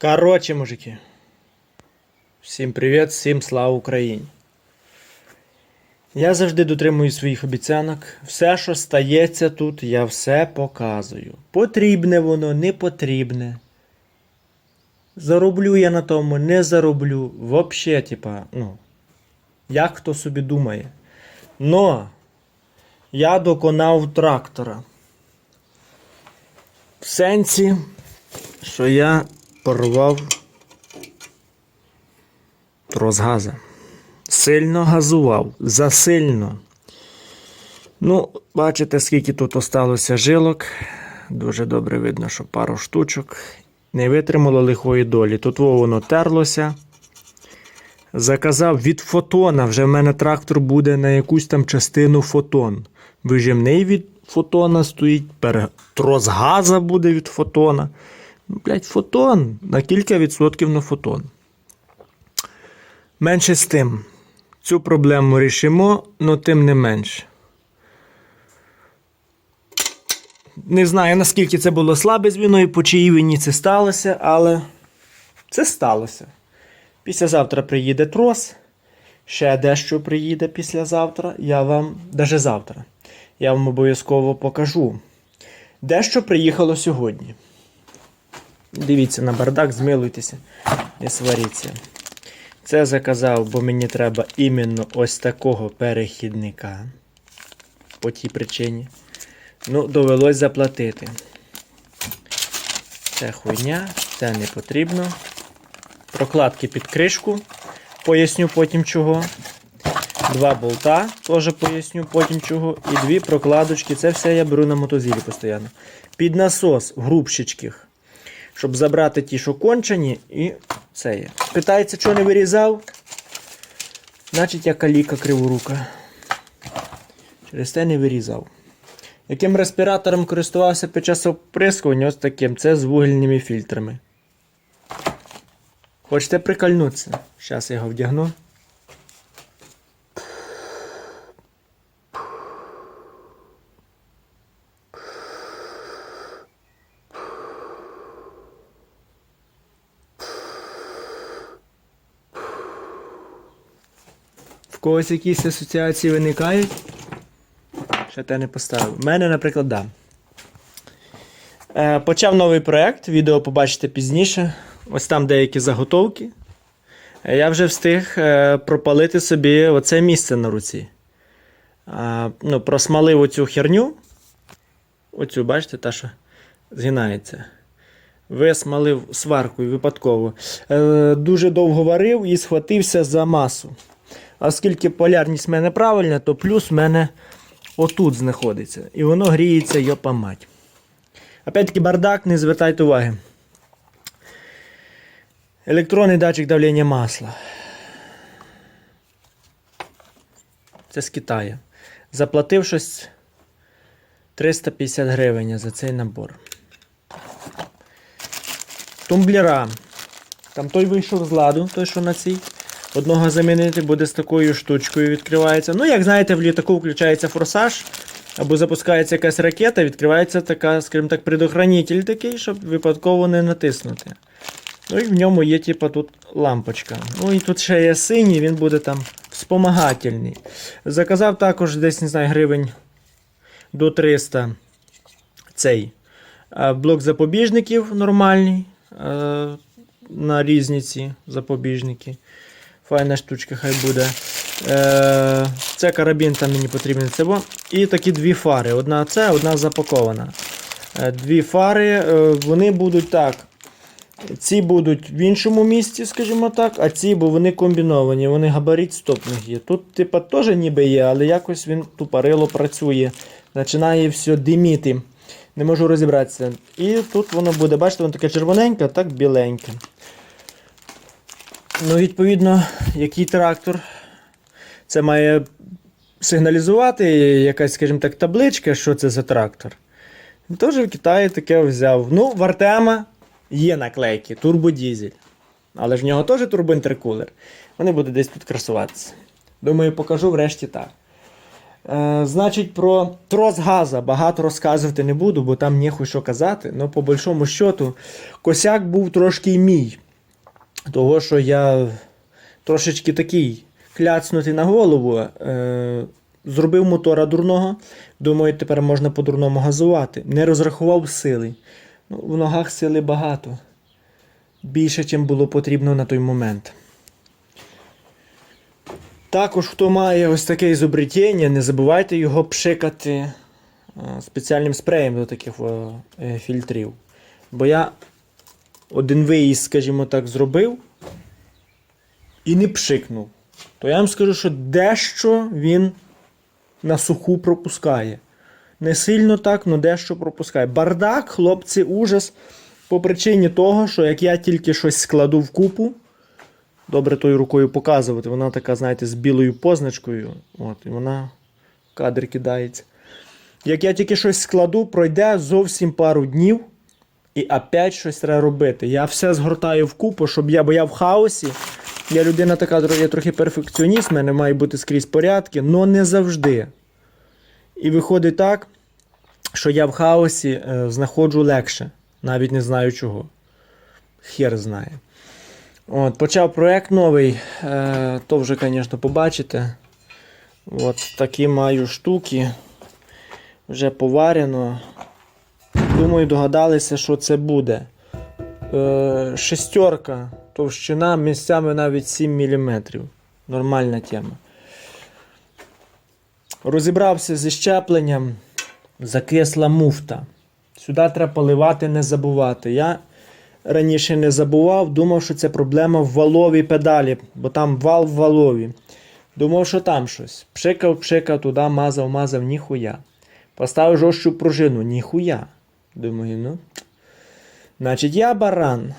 Короче, мужики. Всім привіт, всім слава Україні. Я завжди дотримую своїх обіцянок. Все, що стається тут, я все показую. Потрібне воно, не потрібне. Зароблю я на тому, не зароблю. Вообще, типа, ну, як хто собі думає. Но я доконав трактора. В сенсі, що я порвав трос газа. Сильно газував, засильно. Ну, бачите, скільки тут осталося жилок. Дуже добре видно, що пару штучок. Не витримало лихої долі. Тут воно терлося. Заказав від фотона. Вже в мене трактор буде на якусь там частину фотон. Вижимний від фотона стоїть, трос газа буде від фотона. Ну, блядь, фотон на кілька відсотків на фотон. Менше з тим. Цю проблему рішимо, але тим не менше. Не знаю, наскільки це було слабе звіно і по чиїй вині це сталося, але це сталося. Післязавтра приїде трос. Ще дещо приїде післязавтра. Я вам, даже завтра, я вам обов'язково покажу. Дещо приїхало сьогодні. Дивіться на бардак, змилуйтеся, не сваріться. Це заказав, бо мені треба іменно ось такого перехідника. По тій причині. Ну, довелось заплатити. Це хуйня, це не потрібно. Прокладки під кришку. Поясню потім чого. Два болта, теж поясню потім чого. І дві прокладочки. Це все я беру на мотозілі постійно. Під насос в грубщичках. Щоб забрати ті, що кончені, і це є. Питається, що не вирізав. Значить, я каліка криворука. Через те не вирізав. Яким респіратором користувався під час оприскування? Ось таким. Це з вугільними фільтрами. Хочете прикольнутися? Зараз я його вдягну. Когось якісь асоціації виникають? Ще те не поставив. У мене, наприклад, да. Е, почав новий проєкт, відео побачите пізніше. Ось там деякі заготовки. Е, Я вже встиг е, пропалити собі оце місце на руці. А, ну, просмалив оцю херню. Оцю, бачите, та, що згинається. Висмалив сваркою випадково. Е, дуже довго варив і схватився за масу. Оскільки полярність в мене правильна, то плюс в мене отут знаходиться. І воно гріється йопа мать. Опять-таки бардак, не звертайте уваги. Електронний датчик давлення масла. Це з Китаю. Заплатив щось 350 гривень за цей набор. Тумблера. Там той вийшов з ладу, той, що на цій. Одного замінити буде з такою штучкою відкривається. Ну, як знаєте, в літаку включається форсаж, або запускається якась ракета, відкривається така, скажімо так, предохранитель такий, щоб випадково не натиснути. Ну і в ньому є, типа, тут лампочка. Ну і тут ще є синій, він буде там спомагательний. Заказав також десь, не знаю, гривень до 300 цей блок запобіжників нормальний. На різні запобіжники. Файна штучка хай буде. Е, Це карабін, там мені потрібен во. І такі дві фари. Одна це, одна запакована. Е, Дві фари, е, вони будуть так. Ці будуть в іншому місці, скажімо так, а ці, бо вони комбіновані, вони габарит стопних є. Тут, типа, теж ніби є, але якось він тупорило працює. Починає все диміти. Не можу розібратися. І тут воно буде, бачите, воно таке червоненьке, так біленьке. Ну, відповідно, який трактор. Це має сигналізувати якась, скажімо так, табличка, що це за трактор. Він теж в Китаї таке взяв. Ну, в Артема є наклейки, турбодізель. Але ж в нього теж турбоінтеркулер. Вони будуть десь тут красуватися. Думаю, покажу врешті так. Е, значить, про трос газа багато розказувати не буду, бо там ніхуй що казати. Ну, по большому счету, косяк був трошки мій. Того, що я трошечки такий кляцнутий на голову. Е, зробив мотора дурного. Думаю, тепер можна по-дурному газувати. Не розрахував сили. Ну, в ногах сили багато. Більше, ніж було потрібно на той момент. Також, хто має ось таке ізобретіння, не забувайте його пшикати е, спеціальним спреєм до таких е, фільтрів. Бо я один виїзд, скажімо так, зробив і не пшикнув. То я вам скажу, що дещо він на суху пропускає. Не сильно так, але дещо пропускає. Бардак, хлопці, ужас. По причині того, що як я тільки щось складу в купу, добре тою рукою показувати, вона така, знаєте, з білою позначкою. От, і вона кадр кидається. Як я тільки щось складу, пройде зовсім пару днів, і опять щось треба робити. Я все згортаю в купу, щоб я, бо я в хаосі. Я людина така, я трохи перфекціоніст, в мене має бути скрізь порядки, але не завжди. І виходить так, що я в хаосі е, знаходжу легше. Навіть не знаю чого. Хер знає. От, почав проект новий, е, то вже, звісно, побачите. От такі маю штуки. Вже поварено. Думаю, догадалися, що це буде. Е, шестерка, товщина місцями навіть 7 мм. Нормальна тема. Розібрався зі щепленням, закисла муфта. Сюди треба поливати, не забувати. Я раніше не забував, думав, що це проблема в валовій педалі, бо там вал в валові. Думав, що там щось. Пшикав, пшикав, туди мазав, мазав, ніхуя. Поставив жорстчу пружину, ніхуя. Думаю, ну. Значить, я баран.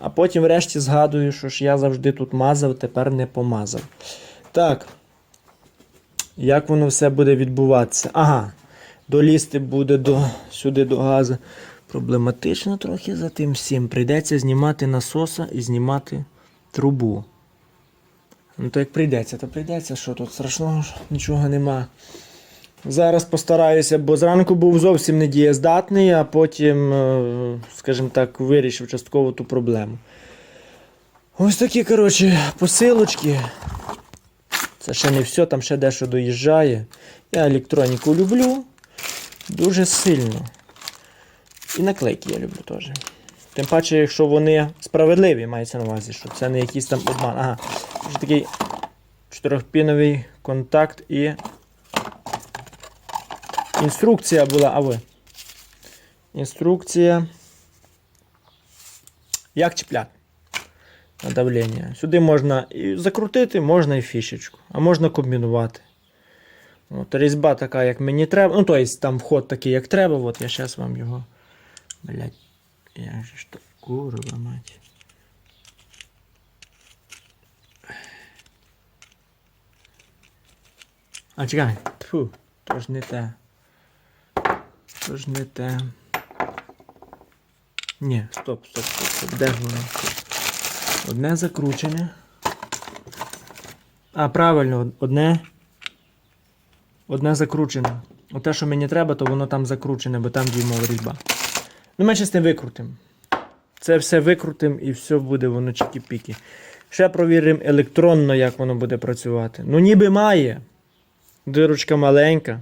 А потім врешті згадую, що ж я завжди тут мазав, тепер не помазав. Так. Як воно все буде відбуватися? Ага. Долізти буде до, сюди до газу. Проблематично трохи за тим всім. Прийдеться знімати насоса і знімати трубу. Ну, то як прийдеться, то прийдеться, що тут страшного нічого нема. Зараз постараюся, бо зранку був зовсім недієздатний, а потім, е, скажімо так, вирішив частково ту проблему. Ось такі, коротше, посилочки. Це ще не все, там ще дещо доїжджає. Я електроніку люблю дуже сильно. І наклейки я люблю теж. Тим паче, якщо вони справедливі, мається на увазі, що це не якийсь там обман. Ага, вже такий чотирьохпіновий контакт і інструкція була, а ви. Інструкція. Як чіпляти на давлення. Сюди можна і закрутити, можна і фішечку, а можна комбінувати. От, різьба така, як мені треба. Ну, тобто там вход такий, як треба. От я зараз вам його. Блять, як же ж то курва мать. А чекай, тфу, то ж не те. То ж не те. Ні, стоп, стоп, стоп, стоп. Де воно? Одне закручене. А, правильно, одне. Одне закручене. Оте, що мені треба, то воно там закручене, бо там дюймова різьба. Ну, менше з тим викрутим. Це все викрутим і все буде воно чікі-піки. Ще провіримо електронно, як воно буде працювати. Ну, ніби має. Дирочка маленька.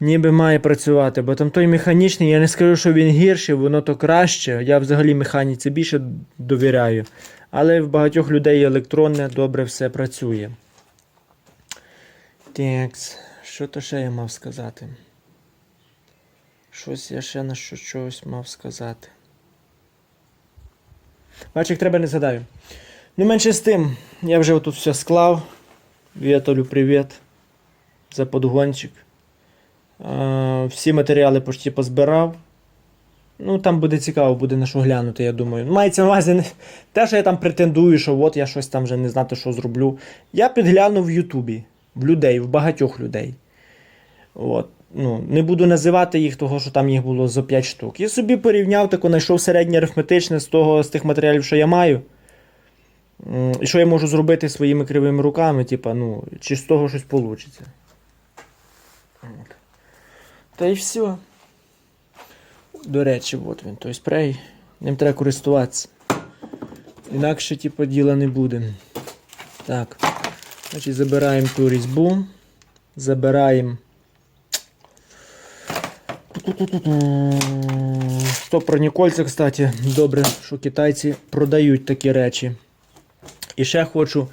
Ніби має працювати, бо там той механічний, я не скажу, що він гірший, воно то краще. Я взагалі механіці більше довіряю. Але в багатьох людей електронне добре все працює. Текс, що то ще я мав сказати? Щось я ще на що чогось мав сказати. Бач, як треба не згадаю. Ну, менше з тим, я вже тут все склав. Віталю, привіт. За подгончик. А, всі матеріали почти позбирав. Ну, там буде цікаво, буде на що глянути, я думаю. Мається на увазі те, що я там претендую, що от я щось там вже не знати, що зроблю. Я підглянув в Ютубі. В людей, в багатьох людей. От. Ну, не буду називати їх, того, що там їх було за 5 штук. Я собі порівняв, тако знайшов середнє арифметичне з того, з тих матеріалів, що я маю. І що я можу зробити своїми кривими руками, типа, ну, чи з того щось вийде. Та й все. До речі, от він, той спрей. Ним треба користуватися. Інакше, типу, діла не буде. Так. Значить, забираємо ту різьбу. Забираємо. Стоп, про Нікольця, кстати, добре, що китайці продають такі речі. І ще хочу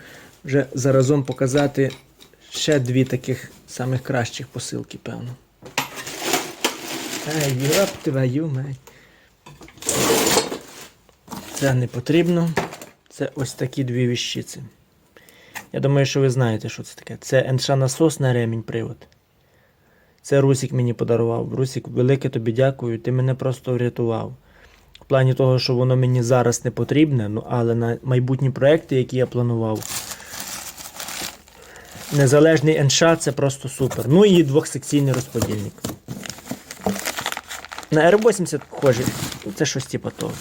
вже заразом показати ще дві таких самих кращих посилки, певно. Ай, йоп твою мать. Це не потрібно. Це ось такі дві віщиці. Я думаю, що ви знаєте, що це таке. Це НШ насос на ремінь привод. Це Русік мені подарував. Русік, велике тобі дякую. Ти мене просто врятував. В плані того, що воно мені зараз не потрібне, ну але на майбутні проекти, які я планував. Незалежний НШ це просто супер. Ну і двохсекційний розподільник. На R80 схожі. Це щось типу того.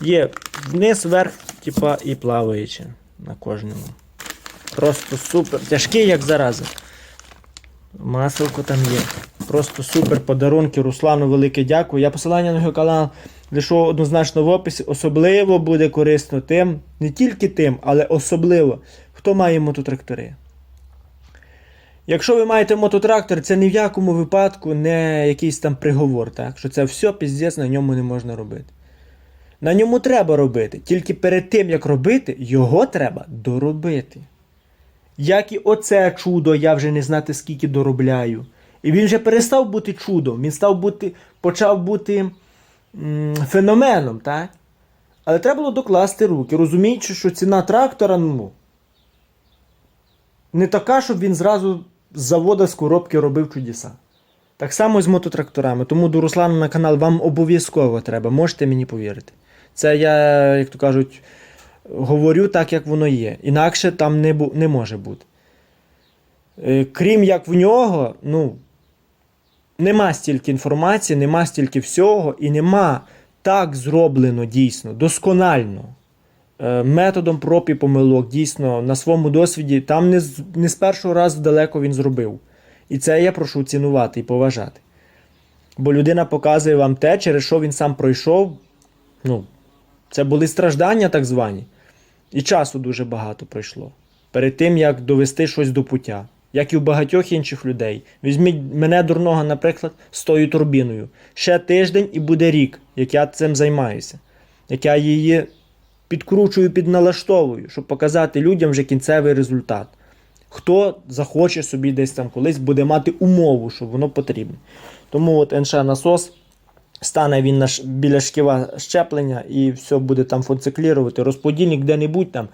Є вниз, вверх, типа і плаваючи на кожному. Просто супер. Тяжкий, як зараза. Маселко там є. Просто супер подарунки. Руслану велике дякую. Я посилання на його канал лишу однозначно в описі. Особливо буде корисно тим, не тільки тим, але особливо, хто має мототрактори. Якщо ви маєте мототрактор, це ні в якому випадку не якийсь там приговор, так? що це все піздець на ньому не можна робити. На ньому треба робити. Тільки перед тим, як робити, його треба доробити. Як і оце чудо, я вже не знати скільки доробляю. І він вже перестав бути чудом, він став бути, почав бути м, феноменом, так? Але треба було докласти руки, розуміючи, що ціна трактора, ну. Не така, щоб він зразу завода з коробки робив чудеса. Так само і з мототракторами. Тому до Руслана на канал вам обов'язково треба, можете мені повірити. Це я, як то кажуть, говорю так, як воно є. Інакше там не, бу- не може бути. Е, Крім як в нього, ну, нема стільки інформації, нема стільки всього, і нема так зроблено дійсно, досконально. Е, Методом проб і помилок, дійсно, на своєму досвіді, там не з, не з першого разу далеко він зробив. І це я прошу цінувати і поважати. Бо людина показує вам те, через що він сам пройшов. Ну, це були страждання так звані. І часу дуже багато пройшло. Перед тим, як довести щось до пуття. Як і у багатьох інших людей. Візьміть мене дурного, наприклад, з тою турбіною. Ще тиждень і буде рік, як я цим займаюся. Як я її підкручую, підналаштовую, щоб показати людям вже кінцевий результат. Хто захоче собі десь там колись буде мати умову, що воно потрібне. Тому от НШ насос стане він на ш- біля шківа щеплення і все буде там функціклірувати. Розподільник де-небудь там.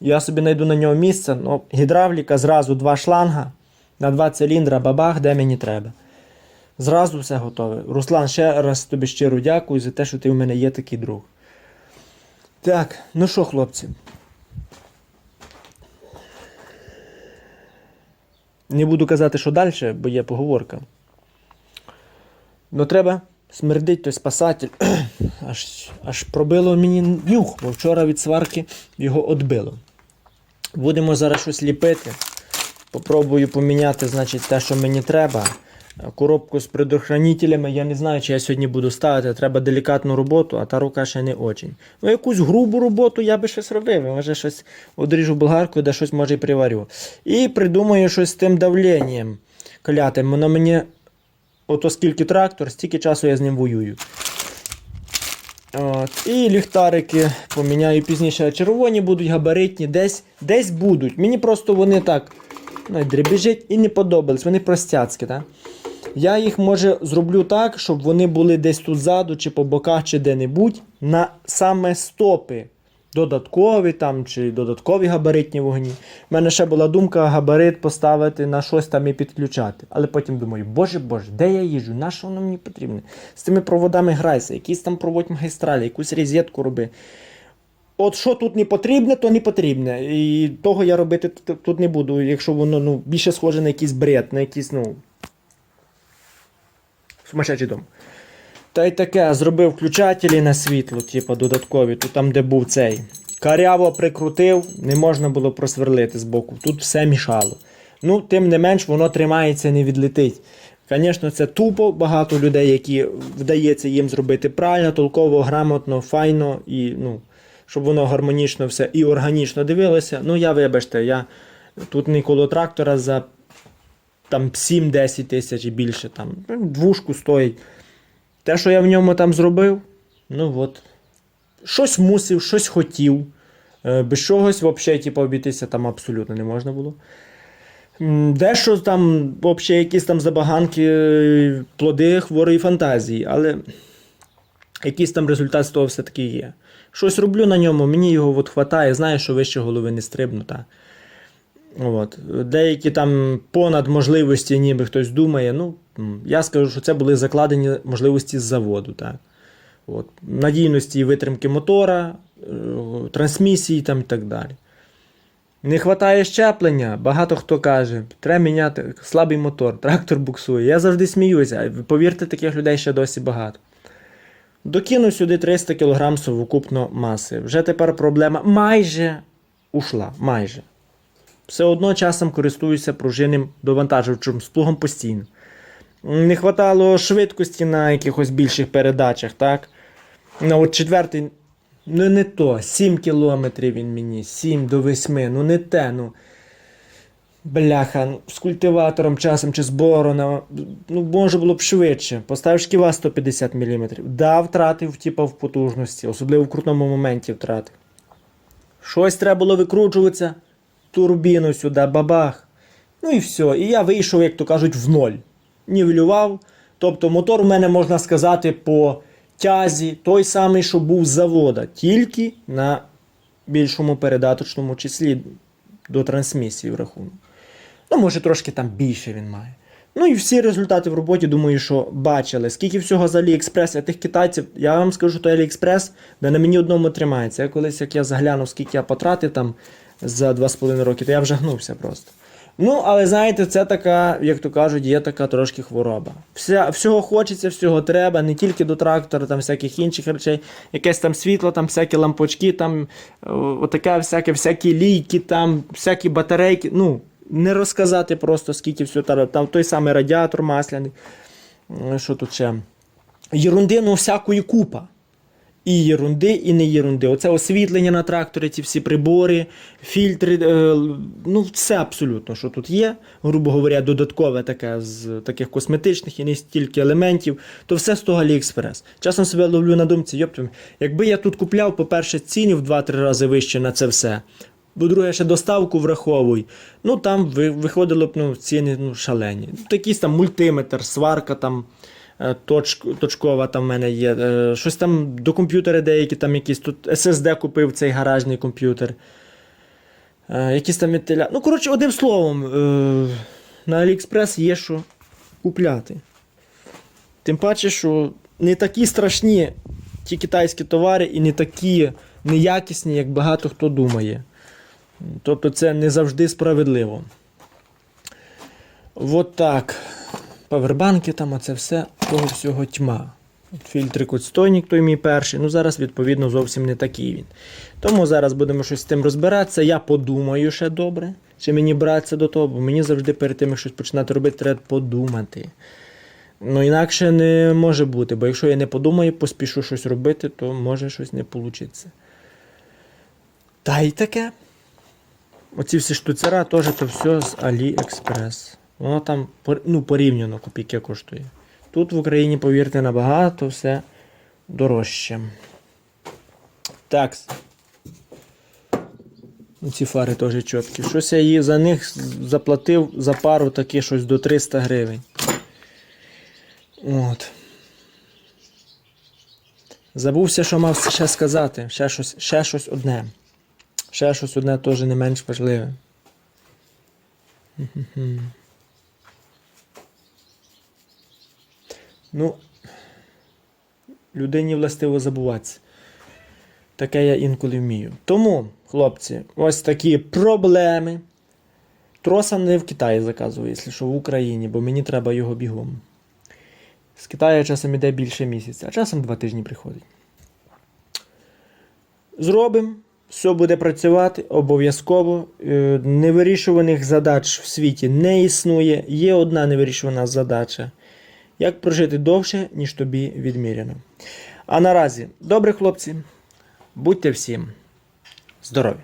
Я собі знайду на нього місце. Ну, гідравліка, зразу два шланга на два циліндра, бабах, де мені треба. Зразу все готове. Руслан, ще раз тобі щиро дякую за те, що ти в мене є такий друг. Так, ну що, хлопці? Не буду казати, що далі, бо є поговорка. Ну треба смердить той спасатель. аж, аж пробило мені нюх, бо вчора від сварки його отбило. Будемо зараз щось ліпити. Попробую поміняти, значить, те, що мені треба. Коробку з предохранителями. Я не знаю, чи я сьогодні буду ставити. Треба делікатну роботу, а та рука ще не очень. Ну, якусь грубу роботу я би щось робив. Може щось одріжу болгаркою, де щось може і приварю. І придумаю щось з тим давленням клятим. Воно мені, от оскільки трактор, стільки часу я з ним воюю. От. І ліхтарики поміняю пізніше. Червоні будуть, габаритні, десь, десь будуть. Мені просто вони так навіть дребіжать і не подобались. Вони простяцькі, так? Я їх може зроблю так, щоб вони були десь тут ззаду, чи по боках, чи де-небудь, на саме стопи. Додаткові там, чи додаткові габаритні вогні. У мене ще була думка габарит поставити на щось там і підключати. Але потім думаю, боже боже, де я їжджу? На що воно мені потрібне? З цими проводами грайся, якісь там проводь магістралі, якусь розетку роби. От що тут не потрібне, то не потрібне. І того я робити тут не буду, якщо воно ну, більше схоже на якийсь бред, на якийсь, ну. Сумасшедший дом. Та й таке, зробив включателі на світло, типу, додаткові, тут там, де був цей Каряво прикрутив, не можна було просверлити з боку. Тут все мішало. Ну, тим не менш, воно тримається, не відлетить. Звісно, це тупо, багато людей, які вдається їм зробити правильно, толково, грамотно, файно і ну, щоб воно гармонічно все і органічно дивилося. Ну, я вибачте, я тут не коло трактора за там 7-10 тисяч і більше. Там, ну, двушку стоїть. Те, що я в ньому там зробив, ну от. Щось мусив, щось хотів. Е, Без чогось взагалі типу, обійтися там абсолютно не можна було. Дещо там, взагалі, якісь там забаганки, е, плоди хворої фантазії, але якийсь там результат з того все-таки є. Щось роблю на ньому, мені його от хватає, знаю, що вище голови не стрибну. Та. От. Деякі там понад можливості, ніби хтось думає. Ну, я скажу, що це були закладені можливості з заводу. Так. От. Надійності і витримки мотора, е, трансмісії там і так далі. Не вистачає щеплення, багато хто каже, треба міняти слабий мотор, трактор буксує. Я завжди сміюся, повірте, таких людей ще досі багато. Докинув сюди 300 кг совокупно маси. Вже тепер проблема майже ушла. Майже. Все одно часом користуюся пружинним довантажувачем з плугом постійно. Не хватало швидкості на якихось більших передачах, так? Ну, от четвертий, ну не то, 7 кілометрів він мені, 7 до 8, ну не те, ну. Бляха, ну, з культиватором часом чи з борона, ну може було б швидше. Поставив шківа 150 мм. Да, втратив, типа, в потужності, особливо в крутному моменті втратив. Щось треба було викручуватися, турбіну сюди, бабах. Ну і все. І я вийшов, як то кажуть, в ноль. Нівелював. Тобто мотор у мене, можна сказати, по тязі той самий, що був з завода, тільки на більшому передаточному числі до трансмісії в рахунок. Ну, може, трошки там більше він має. Ну і всі результати в роботі, думаю, що бачили. Скільки всього з Аліекспрес, а тих китайців, я вам скажу, що Аліекспрес, де на мені одному тримається. Я колись, як я заглянув, скільки я потратив там за 2,5 роки, то я вже гнувся просто. Ну, але знаєте, це така, як то кажуть, є така трошки хвороба. Вся, всього хочеться, всього треба, не тільки до трактора, там всяких інших речей, якесь там світло, там всякі лампочки, там отаке всяке, всякі лійки, там, всякі батарейки. Ну, не розказати просто, скільки всього треба. Там той самий радіатор масляний. Що тут ще? Єрунди, ну, всякої купа. І єрунди, і не єрунди. Оце освітлення на тракторі, ці всі прибори, фільтри, е, ну все абсолютно, що тут є, грубо говоря, додаткове таке з таких косметичних і не стільки елементів, то все з того AliExpress. Часом себе ловлю на думці, йоптим, якби я тут купляв, по-перше, ціни в 2-3 рази вище на це все. По-друге, ще доставку враховуй. Ну там виходило б ну, ціни ну, шалені. Ну, там мультиметр, сварка там е, точк, точкова там в мене є. е, Щось там до комп'ютери деякі, там якісь тут SSD купив цей гаражний комп'ютер. Е, Якісь там вентиля... Ну, коротше, одним словом, на AliExpress є що купляти. Тим паче, що не такі страшні ті китайські товари і не такі неякісні, як багато хто думає. Тобто це не завжди справедливо. От так. Павербанки там, а це все, того всього тьма. Фільтрик отстойник, той мій перший. Ну зараз, відповідно, зовсім не такий він. Тому зараз будемо щось з тим розбиратися. Я подумаю ще добре, чи мені братися до того, бо мені завжди перед тим, як щось починати робити, треба подумати. Ну, інакше не може бути, бо якщо я не подумаю, поспішу щось робити, то може щось не вийде. Та й таке. Оці всі штуцера теж то все з AliExpress. Воно там ну, порівняно копійки коштує. Тут в Україні, повірте, набагато все дорожче. Так. Ну, Ці фари теж чіткі. Щось я її за них заплатив за пару таки щось до 300 гривень. От. Забувся, що мав ще сказати. Ще щось, ще щось одне. Ще щось одне теж не менш важливе. Ну, людині властиво забуватися. Таке я інколи вмію. Тому, хлопці, ось такі проблеми. Троса не в Китаї заказую, якщо що в Україні, бо мені треба його бігом. З Китаю часом іде більше місяця, а часом два тижні приходить. Зробимо, Все буде працювати обов'язково. Е, Невирішуваних задач в світі не існує. Є одна невирішувана задача. Як прожити довше, ніж тобі відміряно. А наразі, добре, хлопці, будьте всім здорові!